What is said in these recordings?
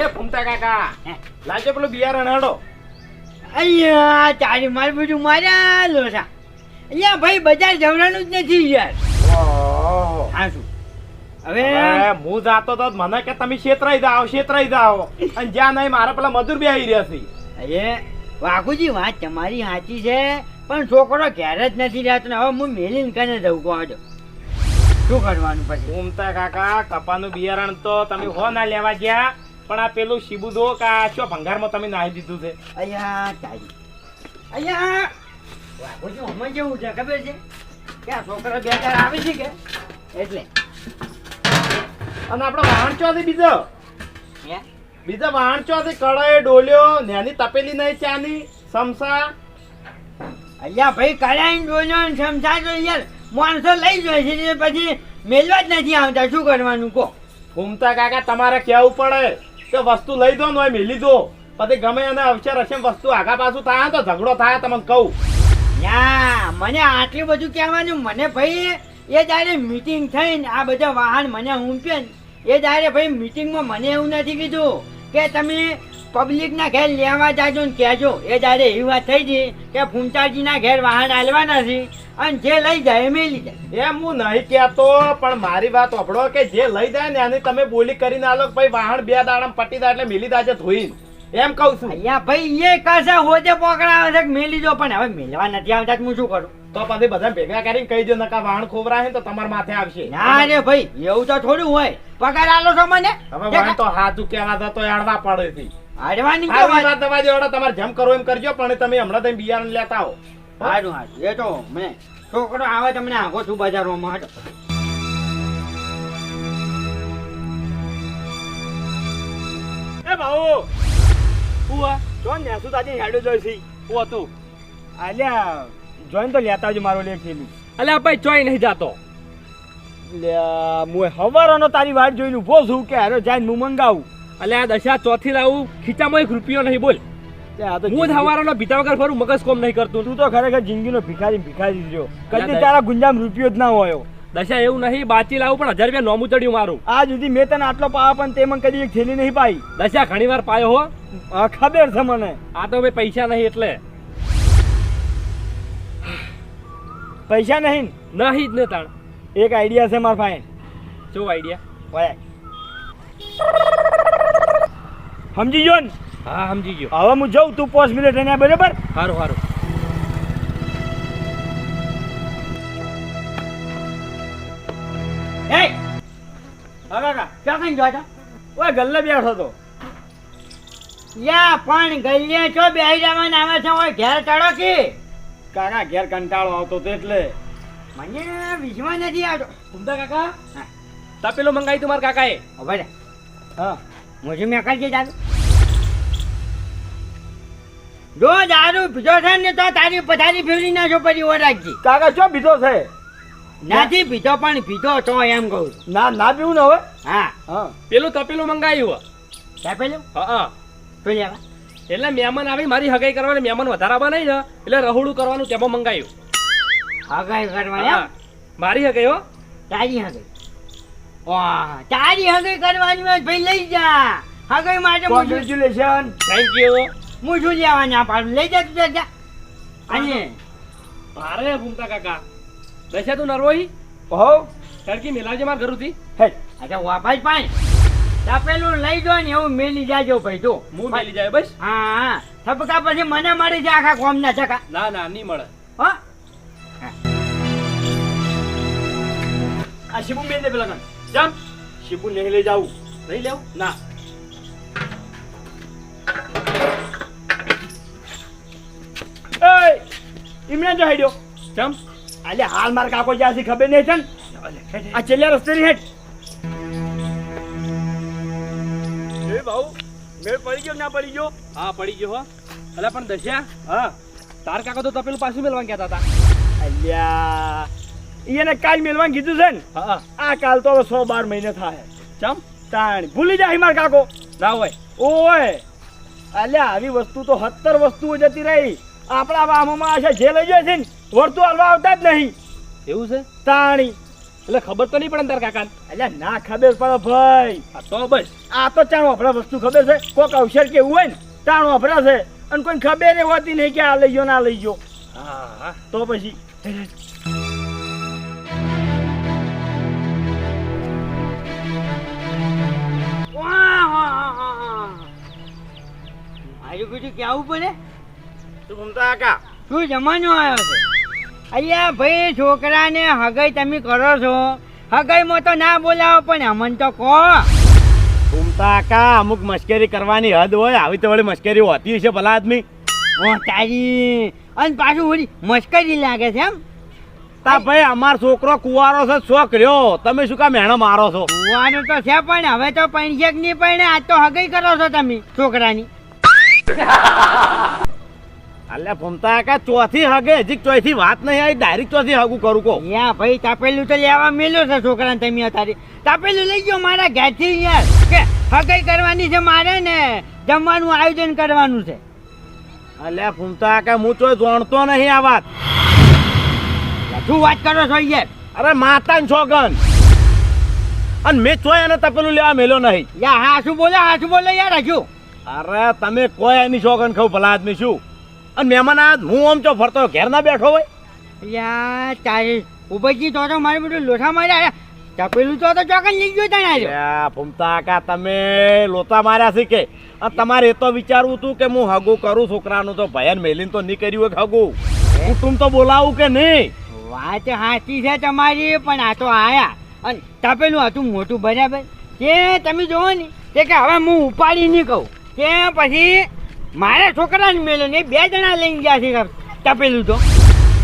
એ ફૂમતા કાકા. લાજો પેલું બિયારણ હડો. અહીંયા તારી માર બધું માર્યા લોસા અહીંયા ભાઈ બજાર જવડાનું જ નથી યાર. હા શું? હવે હું જાતો તો મને કે તમે છેતરાઈ જાઓ છેતરાઈ જાઓ. અને જ્યાં નહીં મારા પેલા મજૂર બી આવી રહ્યા છે. અરે વાઘુજી વાત તમારી સાચી છે પણ છોકરો ઘેર જ નથી રહેતો હવે હું મેલીને કને જવું કહો છો. શું કરવાનું પછી? ફૂમતા કાકા કપાનું બિયારણ તો તમે હો ના લેવા ગયા. પણ આ પેલું શીબુદો કા શું ભંગારમાં તમે નાહી દીધું છે? અહીંયા તારી. અહીંયા વાઘુજી હમણાં જેવું છે ખબર છે? કે આ છોકરો બે ચાર આવે છે કે? એટલે. અને આપણો વાહણ ચો છે બીજો? હે? બીજો વાહણ ચો છે કડાઈ ડોલ્યો નેની તપેલી નહીં ચાની સમસા અહીંયા ભાઈ કડાઈને ડોલ્યો ને સમસા તો યાર માણસો લઈ જાય છે પછી મેલવા જ નથી આવતા. શું કરવાનું કહો? ઘૂમતા કાકા તમારે કહેવું પડે? કે વસ્તુ લઈ દો ને મેલી દો. પછી ગમે એને અવસર હશે વસ્તુ આગા પાછું થાય તો ઝઘડો થાય તમને કહું. યા મને આટલું બધું કહેવાનું, મને ભાઈ એ જ્યારે મીટિંગ થઈને આ બધા વાહન મને ઊંપે એ જ્યારે ભાઈ મીટિંગમાં મને એવું નથી કીધું કે તમે પબ્લિકના ઘેર લેવા જાજો ને કહેજો. એ જ્યારે એવી વાત થઈ હતી કે ફૂમતાજીના ઘેર વાહન હાલવાના છે. અને જે લઈ જાય એમ લઈ જાય. એમ હું નહીં કહેતો પણ મારી વાત સાંભળો કે જે લઈ જાય ને એની તમે બોલી કરીને આલો ભાઈ વાહણ બે દાડા પટી દા એટલે મિલી દાજે ધોઈને. એમ કહું છું. અહીંયા ભાઈ એ કશે હોજે પકડાવે છે મેલી જો પણ હવે મેલવા નથી આવતા હું શું કરું? તો પછી બધા ભેગા કરીને કહી દો નકા વાહણ ખોવરાશે ને તો તમારા માથે આવશે. ના રે ભાઈ એવું તો થોડું હોય. પગાર આલો છો મને? હવે વાહણ તો હાથું કેવા તો અડવા પડે છે હાડવાની આ તો વાત? વાત દવા દેવાડો તમારે જેમ કરો એમ કરજો પણ તમે હમણાં તમે બિયારણ લેતા આવો. સારું સારું એ તો મેં છોકરો આવે તમને આખો છું બજારમાં હટો એ ભાऊ હુઆ જોન નેસુ તાજી હેડો જોઈ છે. હું હતું. આલ્યા જોઈન તો લેતા આવજો મારો લેખ થેલું અલ્યા ભાઈ ચોય નહીં જાતો. મુએ હવારોનો તારી વાટ જોઈને ઊભો છું કે હારો જાય હું મંગાવું. અલ્યા આ દશા ચોથી લાવું. ખીચામાં એક રૂપિયો નહીં બોલ. તે તો હું જિંદગી- ભીતા વગર ફરું મગજ કોમ નહીં કરતું. તું તો ખરેખર જિંદગીનો ભિખારી ભિખારી રહ્યો. કદી તારા ગુંજામ રૂપિયો જ ના હોય. દશા એવું નહીં બાચી લાવું પણ હજાર રૂપિયા નોમું ચડ્યું મારું. આ સુધી મેં તને આટલો પાવા પણ તે મને કદી એક થેલી નહીં પાઈ. દશા ઘણી વાર પાયો હો. ખબર છે મને. આ તો ભાઈ પૈસા નહીં એટલે. પૈસા નહીં નહીં જ ને તાણ. એક આઈડિયા છે મારા પાસે શું આઈડિયા. સમજી જો ને? હા સમજી ગયો. હવે હું જઉં તું પાંચ મિનિટ એને બરાબર? સારું સારું એ! હા કાકા ક્યાં કઈ જોતા ઓય ગલ્લે બેઠો તો યા પણ ગલ્લે છો બેહી જવાને આવે છે ઘેર ચડો કે? કાકા ઘેર કંટાળો આવતો તો એટલે. મને વિશ્વાસ નથી આવતો. ઉમદા કાકા? હા. તપેલો મંગાવી તું મારા કાકાએ? હવે હા મુझे મેં કરી દારૂ જો દારૂ પીધો છે ને તો તારી પથારી ફેરવી નાખો પછી ઓરાજી રાખજી. કાકા શું પીધો છે? નથી પીધો પણ પીધો તો એમ કહું ના ના પીવું ને હવે? હા. હા. પેલું તપેલું મંગાવ્યું તપેલું? પેલું હા હા. તો લેવા. એટલે મહેમાન આવી મારી હગાઈ કરવાની મહેમાન વધારાવા નહીં ને એટલે રહોડું કરવાનું તેમાં મંગાવ્યું હગાઈ કરવાની હા. મારી હગાઈ હો. તારી હગાઈ. વાહ તારી હગાઈ કરવાની ભાઈ લઈ જા. હગાઈ માટે કોંગ્રેચ્યુલેશન થેન્ક યુ હું શું લેવા ના પાડું લઈ જા તું જા, જા અને ભારે ભૂમતા કાકા. બેસે તું નરવોહી? કહો ટર્કી મેલાવજે મારા ઘરથી. હે અચ્છા વાપસ પાણી તપેલું લઈ જો ને એવું મેલી જાજો ભાઈ તો હું મેલી જાય બસ? હા હા. થપકા પછી મને મળી જાય આખા કોમના ચકા ના ના નહીં મળે. હા. આ શિબુ મેલ દે પેલા જામ જમ. શિબુ નહીં લઈ જાવું નહીં લેવું? ના. ઇમરાન જો હેડ્યો જમ આલે હાલ માર કાકો જ્યાં ખબર નહીં છે ને? આ છેલ્લા રસ્તે ની હેઠ. એ ભાઉ મેળ પડી ગયો ના પડી ગયો? હા પડી ગયો હો. અલા પણ દશા હા. તાર કાકો તો તપેલું પાછું મેલવા કહેતા હતા અલ્યા એને કાલ મેલવાનું કીધું છે ને? હા. આ કાલ તો સો બાર મહિને થાય. ચમ. તાણ ભૂલી જાય માર કાકો. ના હોય. ઓય. અલ્યા આવી વસ્તુ તો સત્તર વસ્તુઓ જતી રહી. આપણા વામમાં આશા જે લઈ જાય છે ને વર્તું હાલવા આવતા જ નહીં. એવું છે? તાણી. એટલે ખબર તો નહીં પડે તાર કાકા એટલે ના ખબર પડે ભાઈ. આ તો બસ. આ તો ચાણ આપણા વસ્તુ ખબર છે. કોક અવસર કેવું હોય ને ચાણ વાપરા છે. અને કોઈ ખબર હોતી નહીં કે આ લઈ ગયો ના લઈ ગયો. હા હા. તો પછી. મારું કે આવું પડે? કાકા શું જમાનો આવ્યો છે? અહીંયા ભાઈ છોકરાને હગાઈ તમે કરો છો. હગાઈમાં તો ના બોલાવો પણ અમન તો કહો. ઘૂમતા કાકા અમુક મશ્કરી કરવાની હદ હોય આવી તો વળી મશ્કરી હોતી હશે ભલા આદમી. ઓ તારી. અને પાછું ઓલી મશ્કરી લાગે છે એમ? તા ભાઈ અમાર છોકરો કુવારો છે શોખ રહ્યો તમે શું કામ મેણો મારો છો? કુવાનું તો છે પણ હવે તો પૈણશે કે નહીં પૈણે આજ તો હગાઈ કરો છો તમે છોકરાની. અલ્યા ભૂમતા કા ચોથી હગે. હજી ચોથી વાત નહીં આવી ડાયરેક્ટ ચોથી હગું કરું કો યા ભાઈ તાપેલું તો લેવા મેલ્યો છે છોકરાને તમે અત્યારે. તાપેલું લઈ ગયો મારા ઘેરથી યાર કે હગાઈ કરવાની છે મારે ને જમવાનું આયોજન કરવાનું છે. અલ્યા ભૂમતા કા હું તો જાણતો નહીં આ વાત. શું વાત કરો છો યાર અરે માતા છોગન. અને મેં ચોય એને તપેલું લેવા મેલ્યો નહીં. યા હા શું બોલે હા શું બોલે યાર હજુ. અરે તમે કોઈ એની શોગન ખાવ ભલા આદમી શું અને મહેમાન આ હું આમ ચો ફરતો ઘેર ના બેઠો હોય. યા તારે ઉભજી તો તો મારે બધું લોઠા માર્યા તપેલું તો તો ચોકન લઈ ગયો તને અલ્યા ભૂમતા કાકા તમે લોતા માર્યા છે કે? તમારે એ તો વિચારવું હતું કે હું હગું કરું છોકરાનું તો ભયન મેલીને તો નહીં કર્યું હોય કે હગું કુટુંબ તો બોલાવું કે નહીં? વાત સાચી છે તમારી પણ આ તો આયા. અને તપેલું હતું મોટું બરાબર. કે તમે જોવો ને કે હવે હું ઉપાડી નહીં કહું. કે પછી મારા છોકરાને મેલો ને બે જણા લઈને ગયા છે તપેલું તો.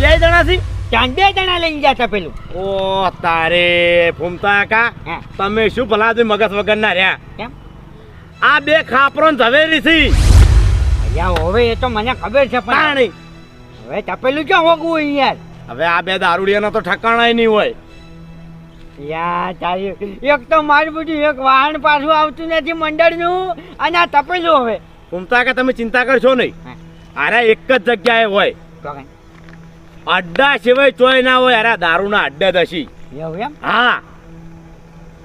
બે જણાથી? ત્યાં બે જણા લઈને ગયા તપેલું. ઓ તારે ફૂમતા કા તમે શું ભલા આદમી મગજ વગર ના રહ્યા? કેમ? આ બે ખાપરો ને ઝવેરી થી અહીંયા હવે એ તો મને ખબર છે પણ હવે તપેલું ક્યાં હોગવું યાર? હવે આ બે દારૂડિયાના તો ઠકાણાય નહીં હોય. યા તારી એક તો મારું બધું એક વાહન પાછું આવતું નથી મંડળનું અને આ તપેલું હવે. ભૂમતા કે તમે ચિંતા કરશો નહીં. અરે એક જ જગ્યાએ હોય. અડ્ડા સિવાય ચોય ના હોય અરે દારૂના અડ્ડા દશી હા.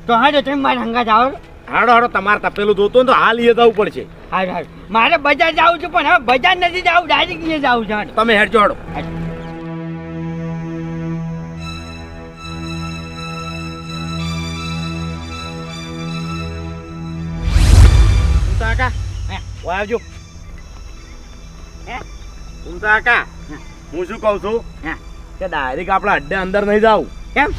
તો હા તમે મારા હંગા જાઓ હાડો હાડો તમારે તપેલું જોતો તો હાલ એ જવું પડશે. મારે બજાર જવું છું પણ હવે બજાર નથી જવું ડાયરેક્ટ એ જવું છે તમે હેડજો હાડો. આવજો. હે? કાકા હું. શું કહું છું. કે ડાયરેક્ટ આપણા અડ્ડે અંદર નહીં જાવ કેમ?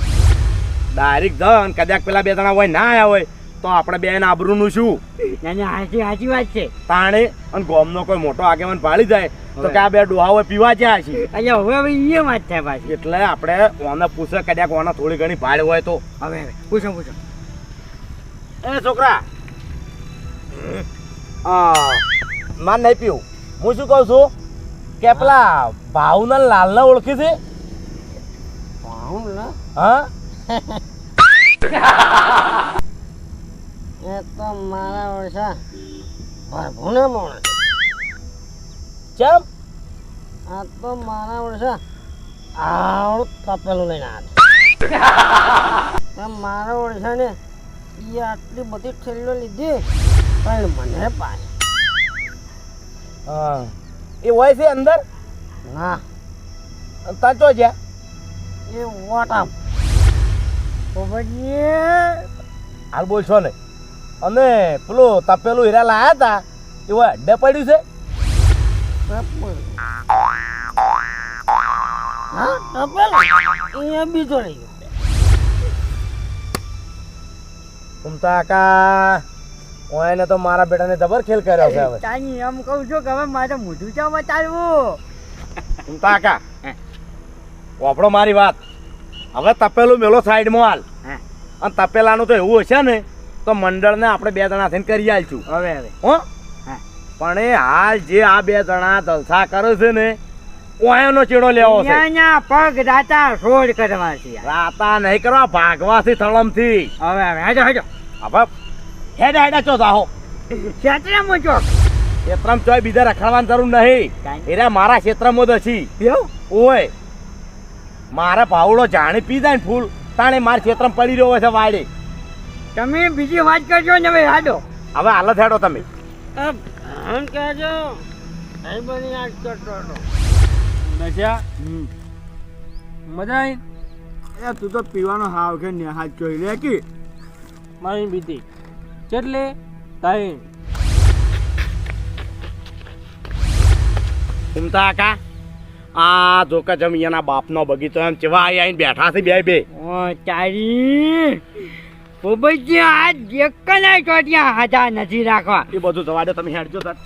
ડાયરેક્ટ જન કદાચ પેલા બે જણા હોય ના આયા હોય તો આપણે બે આબરૂનું શું? ના ના સાચી સાચી વાત છે. પાણી અને ગોમનો કોઈ મોટો આગેવાન પાડી જાય તો કે આ બે ડોહા હોય પીવા જ્યાં છે. અહીંયા હવે હવે એ વાત થાય પાછી. એટલે આપણે ઓને પૂછે કદાચ ઓને થોડી ઘણી ભાડ હોય તો. હવે પૂછો પૂછો. એ છોકરા. માન નહીં પીવું. હું શું કહું છું? કે પેલા ભાવના લાલને ઓળખી છે? હા? એ તો મારા ઓળખા ભરભૂને મોણ ચમ? આ તો મારા ઓળશા આવડું તપેલું લઈને આવે મારા ઓળશા ને એ આટલી બધી ઠેલીઓ લીધી. પણ મને હા. એ હોય છે અંદર? ના. તાચો છે? એ વોટા હાલ બોલશો ને. અને પેલું તપેલું હીરા લાયા હતા એવું અડ્ડે પડ્યું છે? હા તપેલું બીજો લઈ ગયો. કા ઓયને તો મારા બેટાને જબર ખેલ કર્યો છે હવે. તાની એમ કહું છું કે હવે મારે મોઢું ચા બતાડવું તાકા કા વાપડો મારી વાત. હવે તપેલું મેલો સાઈડમાં હાલ. હા. અને તપેલાનું તો એવું હશે ને તો મંડળને આપણે બે જણા થઈને કરી આલશું. હવે હવે. હો? હા. પણ એ હાલ જે આ બે જણા જલસા કરે છે ને ઓયાનો ચીડો લેવો છે. અહીંયા પગ રાતા રોડ કરવા છે રાતા નહીં કરવા ભાગવાથી થળમથી. હવે હવે હાજો હાજો. હવે હેડા હેડા ચો જાહો. ક્ષેત્રમાં ચો ક્ષેત્રમાં ચોય બીજા રખડવાની જરૂર નહીં. કાંઈ? એરા મારા ક્ષેત્રમાં જ છી એવું? ઓય મારા પાવડો જાણે પી જાય ને ફૂલ તાણે માર ક્ષેત્રમાં પડી રહ્યો છે વાડે તમે બીજી વાત કરજો ને હવે હાડો. હવે હાલત હેડો તમે. એમ કહેજો અહીં બની યાદ કરતો હતો નશા? મજા આવી એ તું તો પીવાનો હાવ કે ને હાથ જોઈ લે કે. મારી બીતી. કેટલે તાઈ ઘૂમતા કા આ ધોકા કે જમ એના બાપનો બગીચો એમ ચેવા આઈ આઈને બેઠા છે બે બે. ઓ તારી પોપટજી આ એક ના ચોટિયા હાજા નથી રાખવા. એ બધું જવા દો તમે હેડજો સર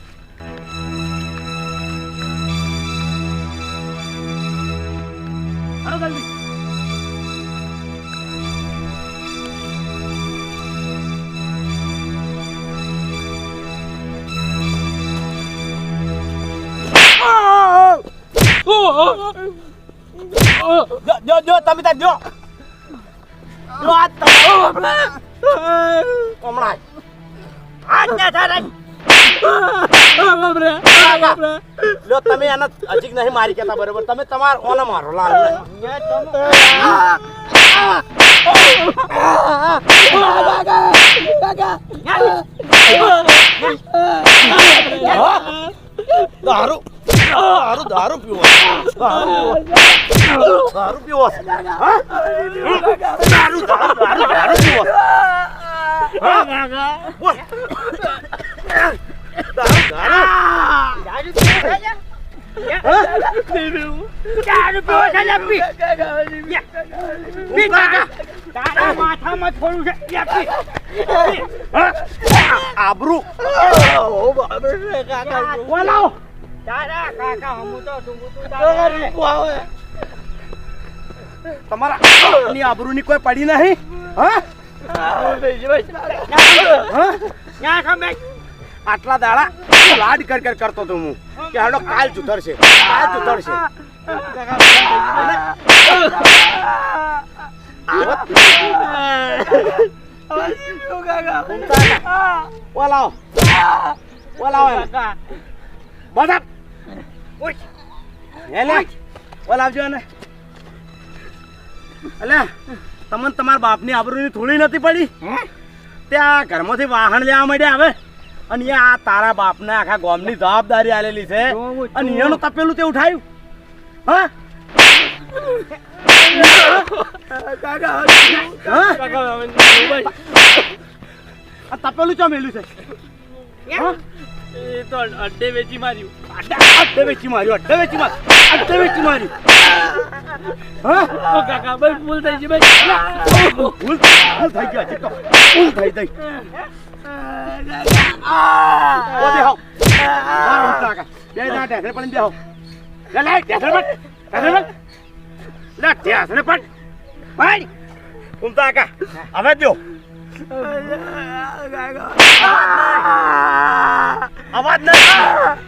અરે જલ્દી. જો જો તમે તાર જો. જો આ તમે હમણાં. આજ ના. લો તમે એને હજી નહીં મારી કેતા બરોબર. તમે તમાર ઓને મારો, લાલ. દારૂ. દારૂ દારૂ પીવો. દારૂ પીવો હા? દારૂ દારૂ દારૂ પીવો છે માથામાં થોડું છે. આબરૂ કાકા હું તો. તમારા ની આબરૂની કોઈ પડી નહીં? ના આટલા દાડા લાડ કર કર કરતો તો હું. કે હાડો કાલ છે કાલ સુધરશે ઓલાઓ ઓલાઓ. બધા. એને બોલાવજો એને. અલ્યા તમને તમારા બાપની આબરૂની થોડી નથી પડી? ત્યાં ઘરમાંથી વાહન લેવા માંડ્યા હવે. અને આ તારા બાપને આખા ગામની જવાબદારી આલેલી છે. અને. એનું તપેલું તે ઉઠાયું. હા? તપેલું ચો મેલ્યું છે? હા? એ તો અડ્ડે વેચી માર્યું. અડ્ડે વેચી માર્યું અડ્ડે વેચી માર્યું અડ્ડે વેચી માર્યું. હા? કાકા ભાઈ ભૂલ થઈ ગઈ ભાઈ ભૂલ ભૂલ થઈ ગઈ તો ભૂલ થઈ ગઈ. ઓ દેહો મારો ઉઠા કા બે ના ઢેસણે પડીને બેહો. લે લે ઉમતા હવે દો અવાજ નહીં.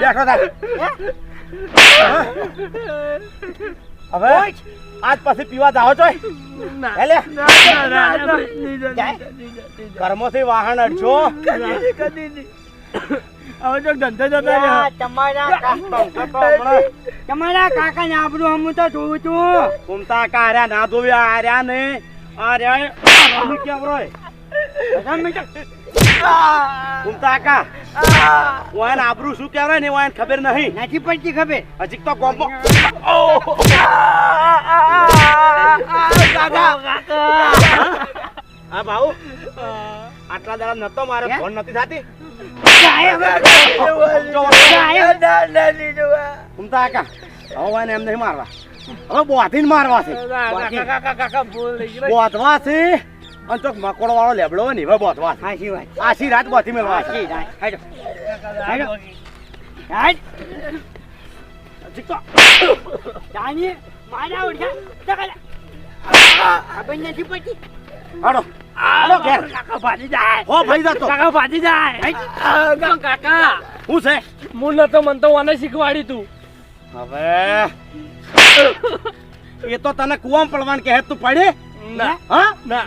બેઠો થાય હવે આજ પછી પીવા જાઓ છો? હેલે? કર્મોથી વાહન અડશો? હવે ધંધો જતા રહ્યો. તમારા તમારા કાકા ને આપણું હમું તો જોઉં છું. ઘૂમતા કા આર્યા ના ધોવ્યા આર્યા ને. આર્યા કેમ રોય ઘૂમતા કા વાયન આબરૂ શું કહેવાય ને વાયન ખબર નહીં. નથી પડતી ખબર. હજી તો ગોમો હા ભાઉ આટલા દાડા નતો મારે ફોન નથી થતી? જાય. હવે એમ નહીં મારવા. હવે બોધીને મારવા છે. બોધવા છે અને ચોક મકોડો વાળો લેબડો હોય ને હવે બોધવા છે. આશી રાત મેળવા છે. સાચી હાલો ઘેર. કાકા ભાજી જાય. હો ભાઈ જતો. કાકા ભાજી જાય. કાકા. હું છે? હું તો મન તો મને શીખવાડી તું. હવે. એ તો તને કુવામ પડવાનું કહે. તું પડે? ના. હા? ના.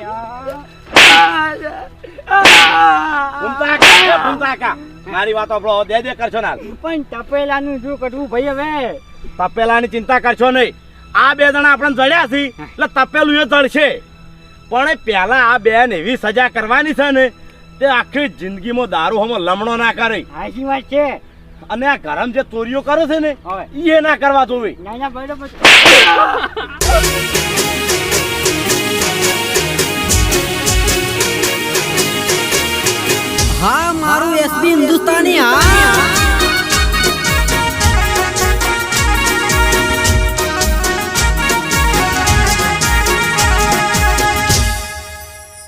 મારી વાત આપણો દે દે કરશો ના પણ તપેલાનું શું કરવું ભાઈ હવે. તપેલાની ચિંતા કરશો નહીં. આ બે જણા આપણને જડ્યા છે. એટલે તપેલું એ જડશે. પણ પહેલા આ બેન એવી સજા કરવાની છે ને તે આખી જિંદગીમાં દારૂ હમો લમણો ના કરે. સાચી વાત છે. અને આ ગરમ જે ચોરીઓ કરે છે ને એ ના કરવા જોવી. હા મારું એસબી હિન્દુસ્તાની હા.